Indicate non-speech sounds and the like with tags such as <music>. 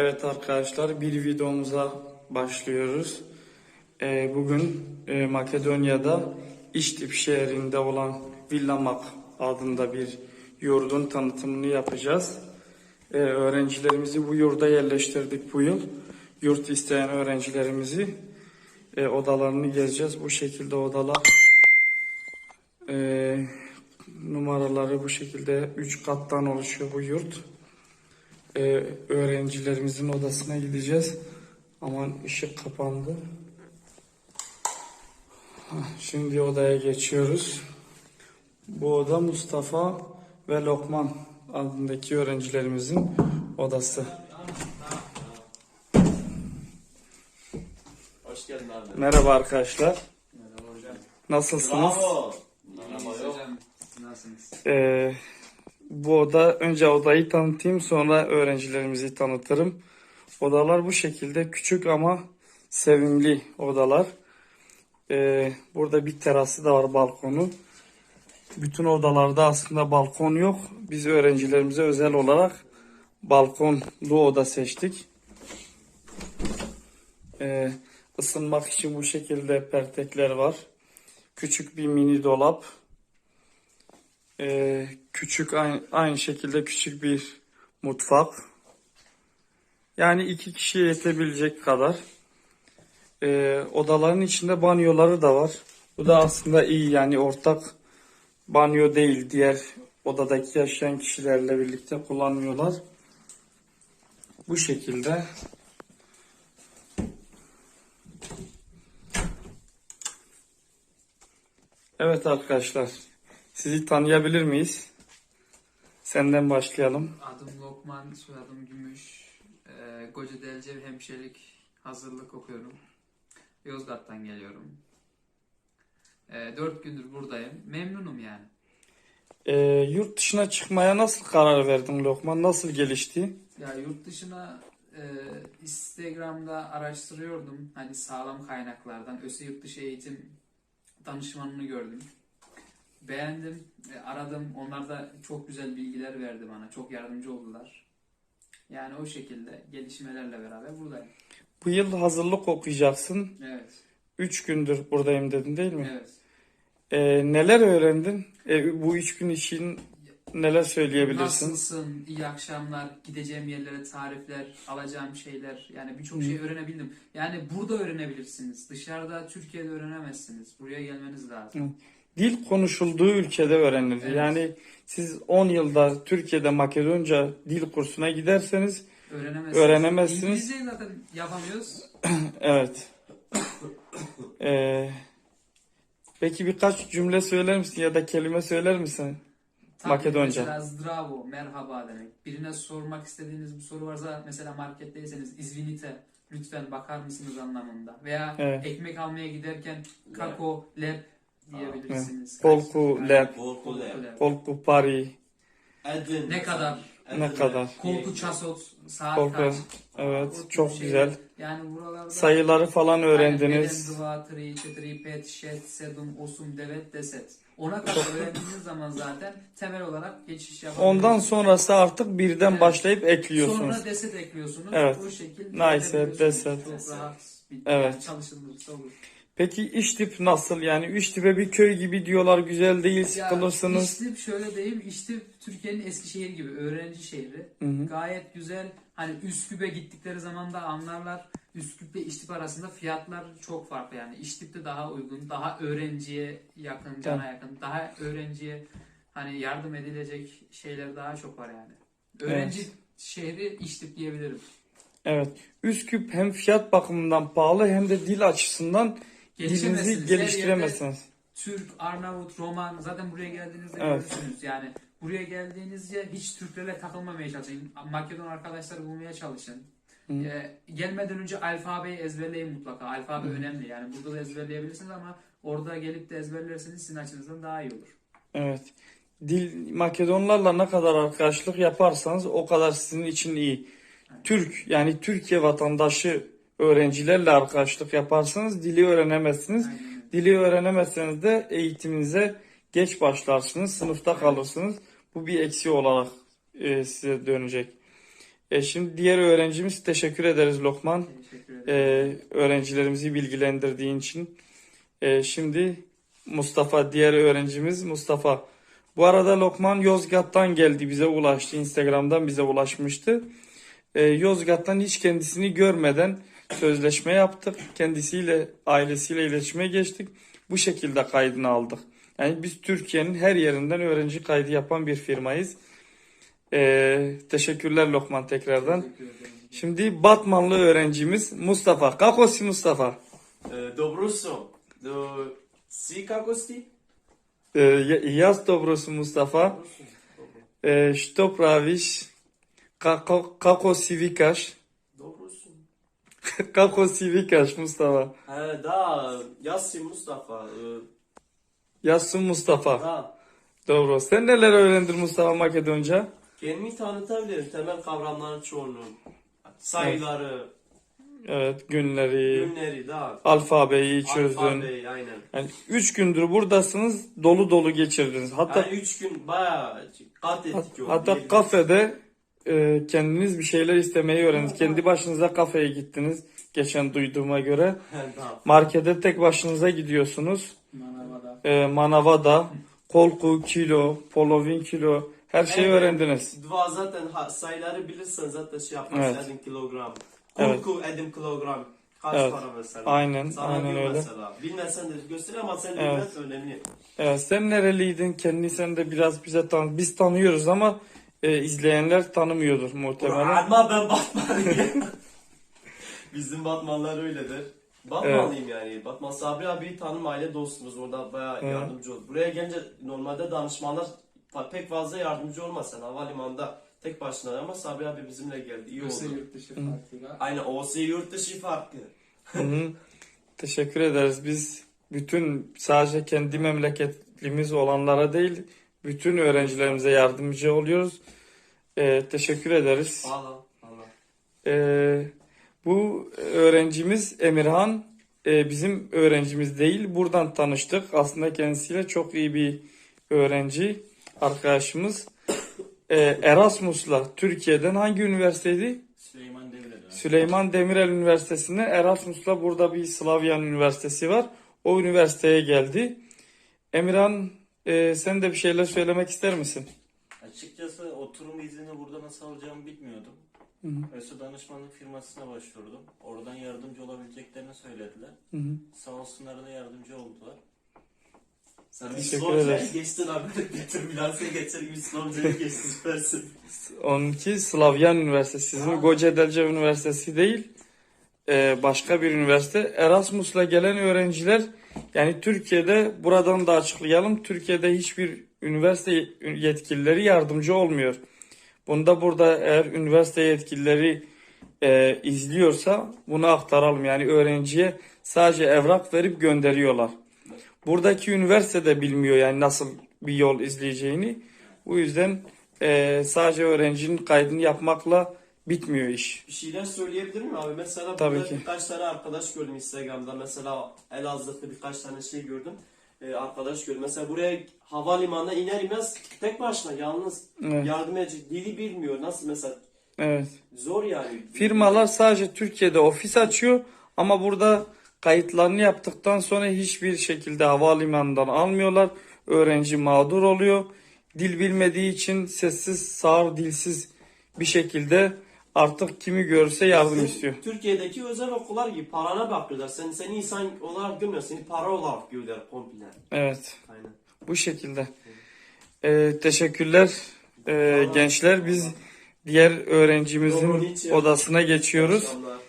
Evet arkadaşlar bir videomuza başlıyoruz. Ee, bugün e, Makedonya'da İştip şehrinde olan Villamak adında bir yurdun tanıtımını yapacağız. Ee, öğrencilerimizi bu yurda yerleştirdik bu yıl. Yurt isteyen öğrencilerimizi e, odalarını gezeceğiz. Bu şekilde odalar e, numaraları bu şekilde 3 kattan oluşuyor bu yurt e, öğrencilerimizin odasına gideceğiz. Aman ışık kapandı. Şimdi odaya geçiyoruz. Bu oda Mustafa ve Lokman adındaki öğrencilerimizin odası. Hoş geldin abi. Merhaba arkadaşlar. Merhaba hocam. Nasılsınız? Bravo. Merhaba hocam. Nasılsınız? Ee, bu oda önce odayı tanıtayım sonra öğrencilerimizi tanıtırım. Odalar bu şekilde küçük ama sevimli odalar. Ee, burada bir terası da var balkonu. Bütün odalarda aslında balkon yok. Biz öğrencilerimize özel olarak balkonlu oda seçtik. Ee, ısınmak için bu şekilde pertekler var. Küçük bir mini dolap. Ee, küçük aynı, aynı şekilde küçük bir mutfak. Yani iki kişiye yetebilecek kadar. Ee, odaların içinde banyoları da var. Bu da aslında iyi yani ortak banyo değil. Diğer odadaki yaşayan kişilerle birlikte kullanmıyorlar. Bu şekilde. Evet arkadaşlar. Sizi tanıyabilir miyiz? Senden başlayalım. Adım Lokman, soyadım Gümüş. Ee, Goca Delcev hemşirelik hazırlık okuyorum. Yozgat'tan geliyorum. Ee, dört gündür buradayım. Memnunum yani. Ee, yurt dışına çıkmaya nasıl karar verdin Lokman? Nasıl gelişti? Ya yurt dışına e, Instagram'da araştırıyordum. Hani sağlam kaynaklardan. ÖSE yurt dışı eğitim danışmanını gördüm. Beğendim, aradım. Onlar da çok güzel bilgiler verdi bana. Çok yardımcı oldular. Yani o şekilde gelişmelerle beraber buradayım. Bu yıl hazırlık okuyacaksın. Evet, 3 gündür buradayım dedin değil mi? evet. Ee, neler öğrendin? Ee, bu 3 gün için neler söyleyebilirsin? Nasılsın? İyi akşamlar. Gideceğim yerlere tarifler, alacağım şeyler. Yani birçok şey öğrenebildim. Yani burada öğrenebilirsiniz. Dışarıda Türkiye'de öğrenemezsiniz. Buraya gelmeniz lazım. Dil konuşulduğu ülkede öğrenilir. Evet. Yani siz 10 yılda Türkiye'de Makedonca dil kursuna giderseniz Öğrenemezsiniz. Öğrenemezsiniz. İngilizceyi zaten yapamıyoruz. <coughs> evet. Ee, peki birkaç cümle söyler misin ya da kelime söyler misin? Tabii Makedonca. Mesela zdravo, merhaba demek. Birine sormak istediğiniz bir soru varsa mesela marketteyseniz izvinite, lütfen bakar mısınız anlamında. Veya Evet. ekmek almaya giderken kako, lep diyebilirsiniz. Kolku, lep, Kolku, Korkulu. lep. kolku, pari, Edin. Ne kadar? ne kadar? Kolku çasot, saat Kolku, kaç? evet, tür çok şeyler. güzel. Yani buralarda Sayıları falan öğrendiniz. Yani beden, dua, tri, çetri, pet, şet, sedum, osum, devet, deset. Ona kadar öğrendiğiniz zaman zaten temel olarak geçiş yapabiliyorsunuz. Ondan sonrası artık birden Evet. başlayıp ekliyorsunuz. Sonra deset ekliyorsunuz. Evet. O şekilde Nice, deset. Çok rahat bir Evet. çalışılırsa olur. Peki İştip nasıl? Yani İştip'e bir köy gibi diyorlar güzel değil sıkılırsınız. İştip şöyle diyeyim, İştip Türkiye'nin Eskişehir gibi öğrenci şehri. Hı hı. Gayet güzel. Hani Üsküp'e gittikleri zaman da anlarlar. Üsküp ile İştip arasında fiyatlar çok farklı yani. İştip'te daha uygun, daha öğrenciye yakın, cana yakın, daha öğrenciye hani yardım edilecek şeyler daha çok var yani. Öğrenci şehri İştip diyebilirim. Evet. Üsküp hem fiyat bakımından pahalı hem de dil açısından Dilinizi Her yerde geliştiremezsiniz. Türk, Arnavut, Roman zaten buraya geldiğinizde Evet. görürsünüz. Yani buraya geldiğinizde hiç Türklerle takılmamaya çalışın. Makedon arkadaşlar bulmaya çalışın. Hı. Ee, gelmeden önce alfabeyi ezberleyin mutlaka. Alfabe önemli yani. Burada da ezberleyebilirsiniz ama orada gelip de ezberlerseniz sizin açınızdan daha iyi olur. Evet. Dil Makedonlarla ne kadar arkadaşlık yaparsanız o kadar sizin için iyi. Türk yani Türkiye vatandaşı öğrencilerle arkadaşlık yaparsanız dili öğrenemezsiniz. Aynen. Dili öğrenemezseniz de eğitiminize geç başlarsınız, sınıfta kalırsınız. Bu bir eksi olarak e, size dönecek. E, şimdi diğer öğrencimiz teşekkür ederiz Lokman. Teşekkür ederim. E, öğrencilerimizi bilgilendirdiğin için. E, şimdi Mustafa diğer öğrencimiz Mustafa. Bu arada Lokman Yozgat'tan geldi bize ulaştı. Instagram'dan bize ulaşmıştı. E, Yozgat'tan hiç kendisini görmeden sözleşme yaptık. Kendisiyle ailesiyle iletişime geçtik. Bu şekilde kaydını aldık. Yani biz Türkiye'nin her yerinden öğrenci kaydı yapan bir firmayız. E, teşekkürler Lokman tekrardan. Teşekkür. Şimdi Batmanlı öğrencimiz Mustafa. Kakosi Mustafa. E, Dobroso. Do... Si kako si? E, Yaz dobrosu Mustafa. Dobro. Što praviš? Kako, kako si vikaš? <laughs> Kako si vikaš Mustafa? He da, Yasin Mustafa. E, Yazsın Mustafa. da. Dobro. Sen neler öğrendin Mustafa Makedonca? Kendimi tanıtabilirim. Temel kavramların çoğunu. Sayıları, Evet günleri, günleri da. alfabeyi çözdün. Alfabeyi aynen. Yani üç gündür buradasınız dolu dolu geçirdiniz. Hatta Yani üç gün bayağı kat ettik yolu. hatta kafede e, kendiniz bir şeyler istemeyi öğrendiniz. Kendi başınıza kafeye gittiniz. Geçen duyduğuma göre. Markete tek başınıza gidiyorsunuz. Manavada. E, manavada, kolku, kilo, polovin kilo her şeyi Evet. öğrendiniz. Dua zaten ha- sayıları bilirsen zaten şey yaparsın. Evet. Edim kilogram. Evet. Kulku edim kilogram. Kaç Evet. para mesela? Aynen, Sana aynen diyor öyle. mesela. Bilmesen de göster ama sen Evet. bilmez önemli. Evet, sen nereliydin? Kendini sen de biraz bize tan. Biz tanıyoruz ama e, izleyenler tanımıyordur muhtemelen. Ama ben Batmanlıyım. <laughs> Bizim Batmanlar öyledir. Batmanlıyım yani. Batman Sabri abi tanım aile dostumuz. Orada bayağı Evet. yardımcı oldu. Buraya gelince normalde danışmanlar fa- pek fazla yardımcı olmaz. Sen havalimanında tek başına ama Sabri abi bizimle geldi. İyi Öse oldu. yurt dışı farkıyla. Aynen OS yurt dışı farkı. Hı hı. Teşekkür ederiz. Biz bütün sadece kendi memleketlimiz olanlara değil, bütün öğrencilerimize yardımcı oluyoruz. E, teşekkür ederiz. Valla. Valla. Ee, bu öğrencimiz Emirhan e, bizim öğrencimiz değil. Buradan tanıştık. Aslında kendisiyle çok iyi bir öğrenci arkadaşımız. Ee, Erasmus'la Türkiye'den hangi üniversiteydi? Süleyman Demirel. Süleyman Demirel Üniversitesi'ne Erasmus'la burada bir Slavyan Üniversitesi var. O üniversiteye geldi. Emirhan e, sen de bir şeyler söylemek ister misin? Açıkçası oturum iznini burada nasıl alacağımı bilmiyordum. Hı hı. Danışmanlık firmasına başvurdum. Oradan yardımcı olabileceklerini söylediler. Hı hı. Sağ olsunlar da yardımcı oldular. Sen bir Teşekkür Slovca'ya ederiz. geçtin abi. <laughs> Getir Bilans'a getir gibi Slovca'ya geçtin. Süpersin. Onunki Slavyan Üniversitesi. Sizin. Gocedelce Üniversitesi değil. e, başka bir üniversite. Erasmus'la gelen öğrenciler yani Türkiye'de buradan da açıklayalım. Türkiye'de hiçbir üniversite yetkilileri yardımcı olmuyor. Bunda burada eğer üniversite yetkilileri e, izliyorsa bunu aktaralım. Yani öğrenciye sadece evrak verip gönderiyorlar. Buradaki üniversite de bilmiyor yani nasıl bir yol izleyeceğini. Bu yüzden e, sadece öğrencinin kaydını yapmakla bitmiyor iş. Bir şeyler söyleyebilir miyim abi? Mesela Tabii burada ki. birkaç tane arkadaş gördüm Instagram'da. Mesela Elazığ'da birkaç tane şey gördüm. Ee, arkadaş gördüm. Mesela buraya havalimanına iner inmez tek başına yalnız Evet. yardım edecek. Dili bilmiyor. Nasıl mesela? Evet. Zor yani. Firmalar sadece Türkiye'de ofis açıyor ama burada kayıtlarını yaptıktan sonra hiçbir şekilde havalimanından almıyorlar. Öğrenci mağdur oluyor. Dil bilmediği için sessiz, sağır, dilsiz bir şekilde artık kimi görse yardım istiyor. Türkiye'deki özel okullar gibi parana bakıyorlar. Sen seni insan olarak görmüyor. Seni para olarak görüyorlar komple. Evet. Aynen. Bu şekilde. Ee, teşekkürler ee, gençler. Biz diğer öğrencimizin hiç odasına geçiyoruz. Akşamlar.